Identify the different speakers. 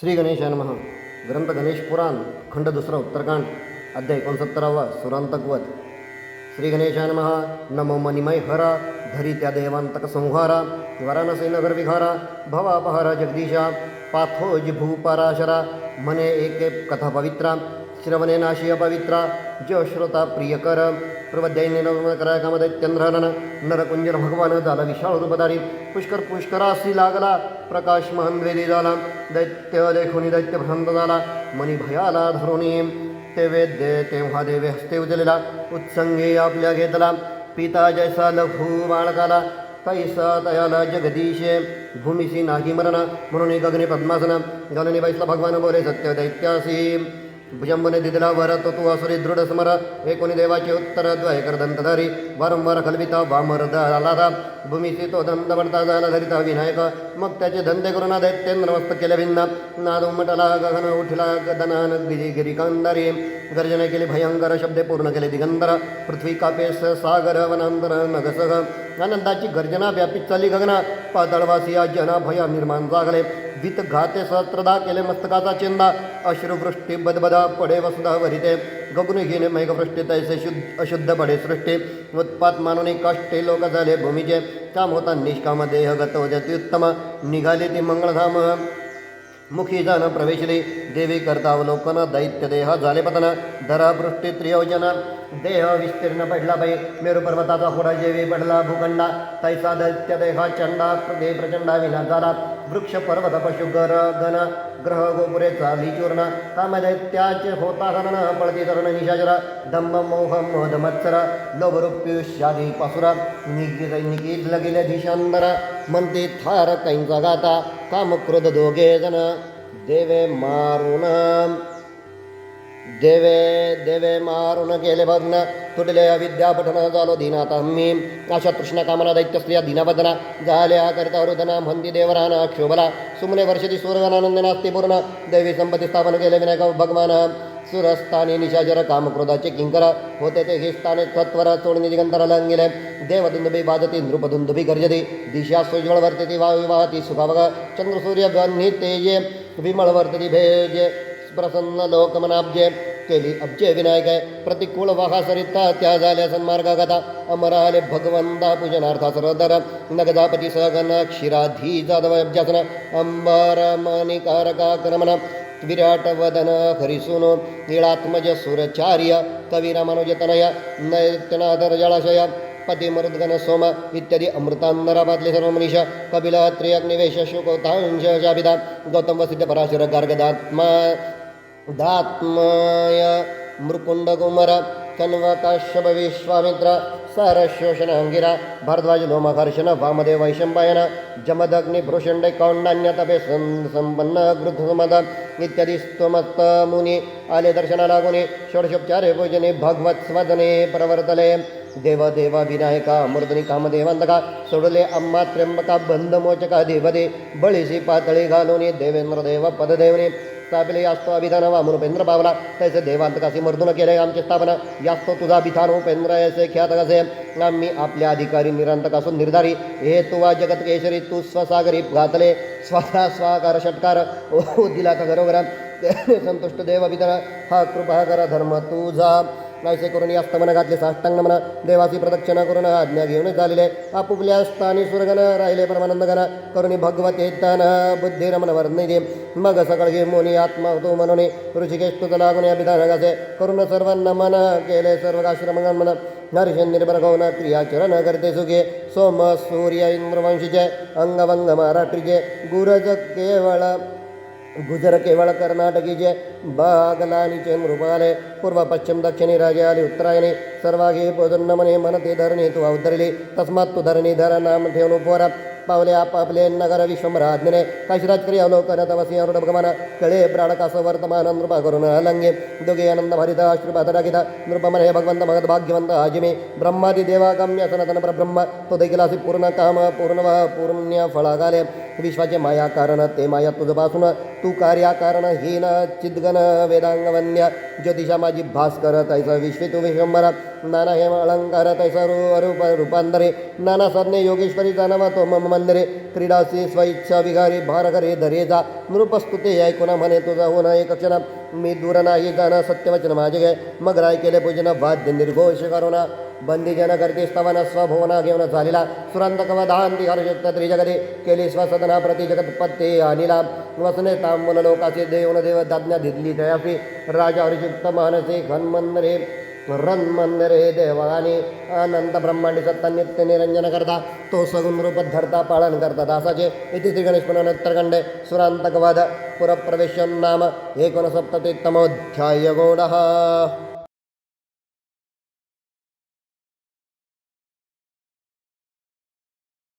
Speaker 1: श्री गणेश नमः। ग्रंथ गणेश पुराण, खंड दुसरा, उत्तरकांड, अध्याय एकोणसत्तरावा सुरांतकवत श्री गणेश नमः। नमो मणिमय हरा, धरी त्या देवांतक संहारा, वाराणसी नगर विहारा भवापहरा जगदीशा, पाथोज भूपराशरा, मने एक कथा पवित्रा जो श्रोता प्रियकर। प्रवद्याय करा कामदैत्यंध्रण नरकुंजर भगवान झाला विशाळ रूपधारी पुष्कर पुष्करासी लागला प्रकाश महानवेदी झाला दैत्य देखुनी दैत्य भ्रांत झाला मनी भयाला धरुणी ते वेद्य तेव्हा देवे हस्ते उजलेला उत्संगी आपल्या घेतला पिता जैसा लघु बाळकाला तैसा तयाला जगदीशे, भूमिशी नाही मरण म्हणून गगने पद्मासन, गगने बैसला भगवान बोले सत्य दैत्यासी भुजंबने दिदला वर तो असुरी दृढ समर हे कोणी देवाचे उत्तर द्वयकर दंतधारी वारंवार खलविता वामर आला भूमीशी तो दंत पडता झाला विनायक मग त्याचे धंदे करून दैत्येंद्र मस्त केले भिन्न नाद उमटला गगन उठला गदनान गिरी गिरी कांदारी गर्जना केली भयंकर शब्दे पूर्ण केले दिगंबर। पृथ्वी कापेस सागर वनांतर नगसग। आनंदाची गर्जना व्यापीत चाली गगना। पातळवासी जना भया निर्माण जागले। वित घाते सहस्त्रदा केले मस्तकाचा चिंदा अश्रुवृष्टी, बदबदा, पडे वसुधा, वरिते गगन घेणे मेघवृष्टी, तैसे शुद्ध, अशुद्ध पडे सृष्टी उत्पात मानुनी कष्टे लोक झाले भूमीचे काम होता निष्काम देह गत होते उत्तम, निघाले ती मंगळधाम मुखी जाण प्रवेशली देवी करता अवलोकन दैत्य देह झाले पतन धरा पृष्ठी त्रियोजन। देह विस्तीर्ण पडला बाई मेरू पर्वताचा होडा जेवी पडला भूखंडा। तैसा दैत्य देहा चंडा दे प्रचंडा विना झाला वृक्ष, पर्वत, पशु, गर, गण, ग्रह, गोपुरे, चाली, चूर्ण। काम दैत्याचे होता हरण पळती तरण, निशाचर। धम्म मोह मध मत्सर। लोभरूप्युष्यादी पासुरा निगी सैनिकी लगेले दिशांबर म्हणते थार कैंचा गाता काम क्रोध दोघे जण देवे मारुण। देवे देवे मारुण केले भग्न तुटले अविद्या पठन झालो दिनात मी अशा तृष्ण कामना दैत्य स्त्रिया जाले झाल्या करता वृदना म्हणती देवराना क्षोभला। सुमने वर्षती सूर्यनानंद नास्ती पूर्ण देवी संपत्ती स्थापन केले विनायक भगवान। सुरस्थानी निशाचर कामक्रोधाचे किंकर होते ते हे स्थाने सत्वर चोडणी दिगंतर लंगिले देवदुंदुबी बाजती नृपदुंदुबी गर्जती, दिशा सोज्वळ वर्तती वायू वाहती सुखावग चंद्र सूर्य बन्ही तेजे विमळ वर्तती भेजे, प्रसन्न लोकमनाब्जे, केली अब्जे विनायक, प्रतिकूल वाहा सरिता त्या झाल्या सन्मार्गागता अमराले भगवंता पूजनार्था सरदर, नगदापती सगन क्षीराधी जाधव अब्जासन अंबर मानिकारका क्रमण विराट वदन हरिसूनो नीळात्मज सुरचार्य, कविरामानुजतनय नैत्यनादर जलाशय पती मरुद्गन सोम इत्यादी अमृतांबराबादले सर्व मनीष कपिल त्रियग्निवेश शुकोतांश जाबिदा गौतम वसिद्ध पराशर, गार्गदात्मा, दात्माय मृकुंड कुमार कन्व काश्यप विश्वामित्र सरशोषण अंगिरा भारद्वाज लोमहर्षण वामदेव वैशंपायन जमदग्नि भृषंडे कौंडान्य तपे संपन्न गृधमद इत्यादी स्तोमस्त मुनी आले दर्शनाला गुणी षोडशोपचारे पूजने भगवत स्वदने प्रवर्तले। देव देव विनायका मूर्धनी कामदेवांतका सोडले अम्मा त्र्यंबका बंधमोचका देवदे बळीशी पातळी घालून देवेंद्र देव पददेवने स्थापिले यास्तो अभिधान वामन उपेंद्र पावला तैसे देवांतकाशी मर्दून केले आमची स्थापना। यास्तो तुझा विधान उपेंद्र ऐसे ख्यात कसे आम्ही आपल्या अधिकारी निरांतकासून निर्धारी। हे तुवा जगत केशरी, तू स्वसागरी घातले। स्वतः स्वाकार षटकार। दिला का घरोघरा संतुष्ट देव अभिधान। हा कृपा कर धर्म तुझा। नाहीसे करून या घातले साष्टांग म्हणा देवाची प्रदक्षिणा करून आज्ञा घेऊन झालेले आपुपल्या स्थानी सुरगण राहिले परमानंद गण करुणी भगवते तन बुद्धी रमण वर्णिते. मग सकळ मोनी आत्मा तो म्हणून ऋषिकेश तुझ लागून या विधान गाचे करून सर्वांना मन केले, सर्व आश्रमगण मन हर्ष निर्भर गौन क्रियाचरण करते सुखे. सोम सूर्य इंद्रवंशीचे, अंगभंग महाराष्ट्रीचे गुरज केवळ गुजर केवळ कर्नाटकीचे बागलानीचे मृपाले पूर्व पश्चिम दक्षिणी राजे आली उत्तरायणी, सर्वागे पोदन्नमने मनते धरणी तू अवतरली तस्मात तू धरणी धर नाम पोरा, पावले आपापले नगर विश्वमराज्ञने काशीराज करी अवलोकन तवसी अरुण भगवान, कळे प्राणकास वर्तमान नृपा करून अलंगे दोघे आनंद भरित अश्रुपात राखित नृपमन हे भगवंत भगत भाग्यवंत आजिमे, ब्रह्मादी देवा गम्य सनातन परब्रह्म तो देखील विश्वाचे माया कारण ते माया तुझपासून तू कार्या कारण हीन, चिद्गन वेदांगवन्य ज्योतिषा माझी भास्कर, तैसा विश्वे तू विश्वंभर नाना हेम अलंकार तैस रूप रूपांतरे नाना सज्ञे योगेश्वरी जाणवा तो मम मंदिरे क्रीडासी स्वइच्छा विघारी भारकरे धरे जा नृपस्तुते, ऐकून म्हणे तुझा होणं एक क्षण मी दूर नाही जाणं सत्यवचन माझे गे मग राय केले पूजन वाद्य निर्घोष करुणा बंदी जन करके स्तवन स्वभुवना घेऊन झालेला सुरांतक वधांती हर्षयुक्त त्रिजगदे। केली स्वसदना प्रति जगतपत्ते अनिला। वसने तांबूल लोकाचे देवन देव दाज्ञा दिदली दयासी राजा हर्षयुक्त मानसे घनमंदरे रन्मंदिरे देवानी अनंत ब्रह्मांडी सत्ता नित्य निरंजन करता तो सगुण रूप धरता पालन करता दासाचे इति श्री गणेश पुनरुत्तरखंडे